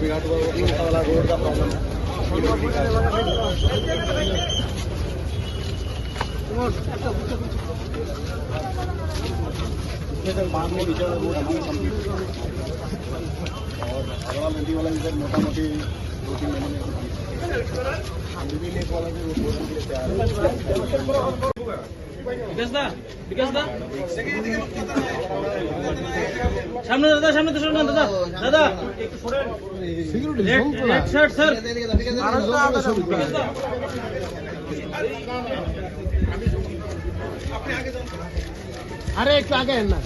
विराट वाला रोड का प्रॉब्लम সামনে দাদা সামনে তো সরেন দাদা দাদা। একটু সরেন রেড শার্ট স্যার আরে একটু আগে না।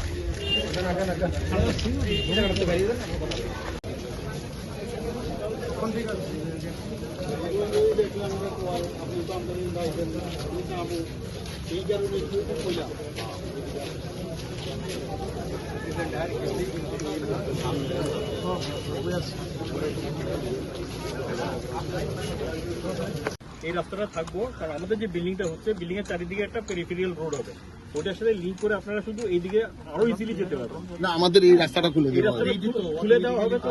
এই রাস্তাটা থাকব কারণ আমাদের যে বিল্ডিংটা হচ্ছে বিল্ডিং এর চারিদিকে একটা পেরিফেরিয়াল রোড হবে। ওটার সাথে লিঙ্ক করে আপনারা শুধু এইদিকে আরও ইজিলি যেতে পারবেন। না আমাদের এই রাস্তাটা খুলে এই দিতে রাস্তাটা খুলে দেওয়া হবে তো।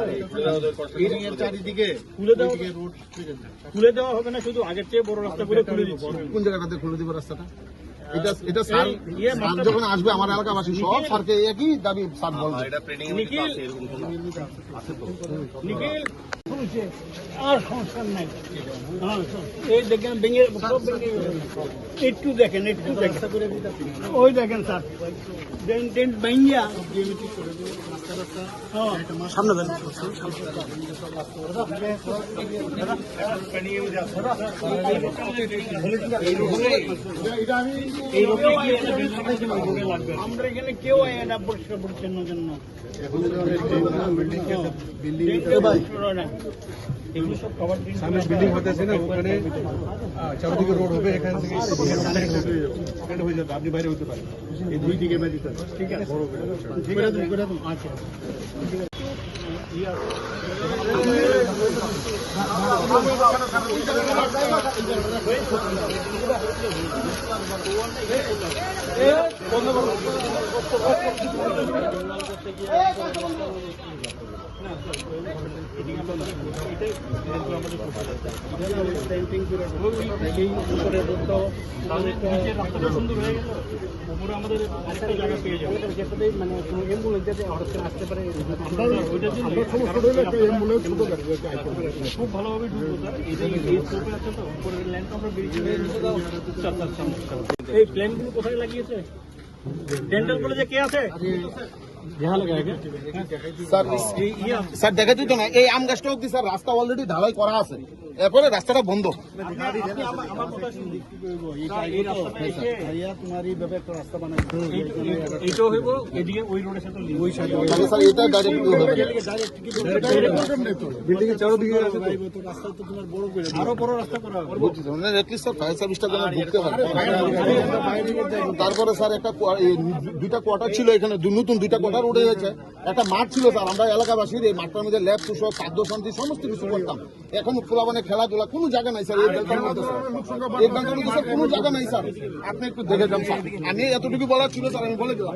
এর চারিদিকে খুলে দেওয়া খুলে দেওয়া হবে না শুধু আগের চেয়ে বড় রাস্তাগুলো খুলে দিচ্ছি। কোন জায়গাটাতে খুলে দিব রাস্তাটা? এটা এটা স্যার ইয়ে স্যার যখন আসবে আমার এলাকাবাসী সব স্যারকে একই দাবি স্যার বলবে। নিখিল নিখিল আর সংস্কার নাই। হ্যাঁ, এই দেখেন ভেঙে সব ভেঙে একটু দেখেন একটু দেখেন। ওই দেখেন স্যার। ডেন্ট ভেঙিয়া হ্যাঁ, সামনে আমরা এখানে কেউ আয় না পরিষ্কার পরিচ্ছন্নের জন্য। সামনে বিল্ডিং হতেছে না ওখানে চারদিকে রোড হবে এখান থেকে হয়ে যাবে আপনি বাইরে হতে পারেন এই দুই দিকে। ঠিক আছে বড় করে ঠিক আছে আচ্ছা হয়ে মানে খুব ভালোভাবে ঢুকবো স্যার এই যে এই স্কোপে আছে তো উপরের ল্যান্ড আমরা বেরিয়ে এই প্ল্যানগুলো কোথায় লাগিয়েছে? ডেন্টাল কলেজে কে আছে? স্যার স্যার দেখে দিত না এই আম গাছটা অব্দি স্যার রাস্তা অলরেডি ঢালাই করা আছে এরপরে রাস্তাটা বন্ধ। আমার কথা শুনুন এই রাস্তাটা এসে এই- এইটাও হইব এদিকে ওই রোডের সাথে ওই সাইডে তাহলে স্যার এটা ডাইরেক্ট হবে। বিল্ডিং এর চারদিকে আছে তো। আরও বড় রাস্তা করা হবে। বুঝছি স্যার। মানে তারপরে স্যার একটা দুইটা কোয়ার্টার ছিল এখানে দু- নতুন দুইটা কোয়ার্টার উঠে গেছে। একটা মাঠ ছিল স্যার আমরা এলাকাবাসীর এই মাঠটার মধ্যে ল্যাব তুষক খাদ্য শান্তি সমস্ত কিছু করতাম। এখন পোলাবানে খেলাধুলা কোনো জায়গা নাই স্যার এই বেলটার মধ্যে স্যার এই কোনো জায়গা নাই স্যার। আপনি একটু দেখে যান স্যার। আমি এতটুকু বলার ছিল স্যার আমি বলে দিলাম।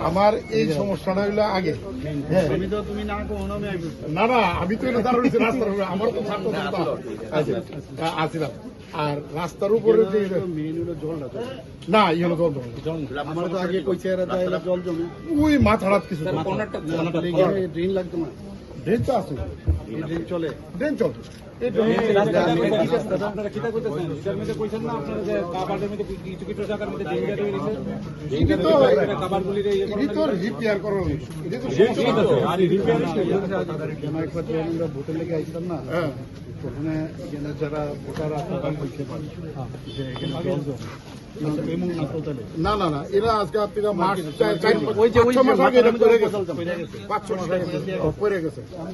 আমার এই সমস্যাটা হইল আগে। হ্যাঁ। আমি তো তুমি না না না আমি তো রাস্তার উপরে। আমার তো ছাত্র সংস্থা আছে আ- আছিলাম। আর রাস্তার উপরে যে না জল আমার তো আগে কইছে এরা জল জমে। ওই মাথা কিছু ড্রেন লাগতো না। ড্রেন তো আছে। ড্রেন চলে। ড্রেন চল। ভোটের লেগে আইছিলাম না ওখানে এখানে যারা ভোটার আপনারা বলতে পারে যে এখানে না না না এরা আজকে আপনারা মাস ওই মাস আগে এটা পড়ে গেছে পাঁচ ছ মাস আগে পড়ে গেছে আমি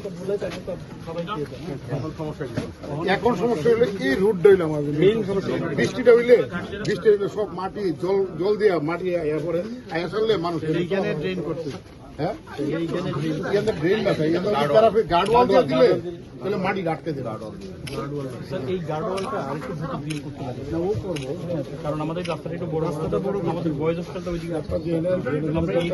এখন সমস্যা হলো কি রুট ডইল আমাদের? মেইন সমস্যা বৃষ্টিটা হইলে বৃষ্টি হইলে সব মাটি জল জল দিয়া মাটি আয়া পরে আয়া চললে মানুষ এইখানে ড্রেন করতে হ্যাঁ? এখানে ড্রেন না থাকে এখানে তারা দিয়ে দিলে তাহলে মাটি আটকে দেবে। স্যার এই গার্ডওয়ালটা আরেকটু ভোটে দিয়ে করতে লাগে না ও করব। কারণ আমাদের রাস্তাটা একটু বড় রাস্তাটা বড় আমাদের বয়েজ হসপিটালটা ওইদিকে আমরা এই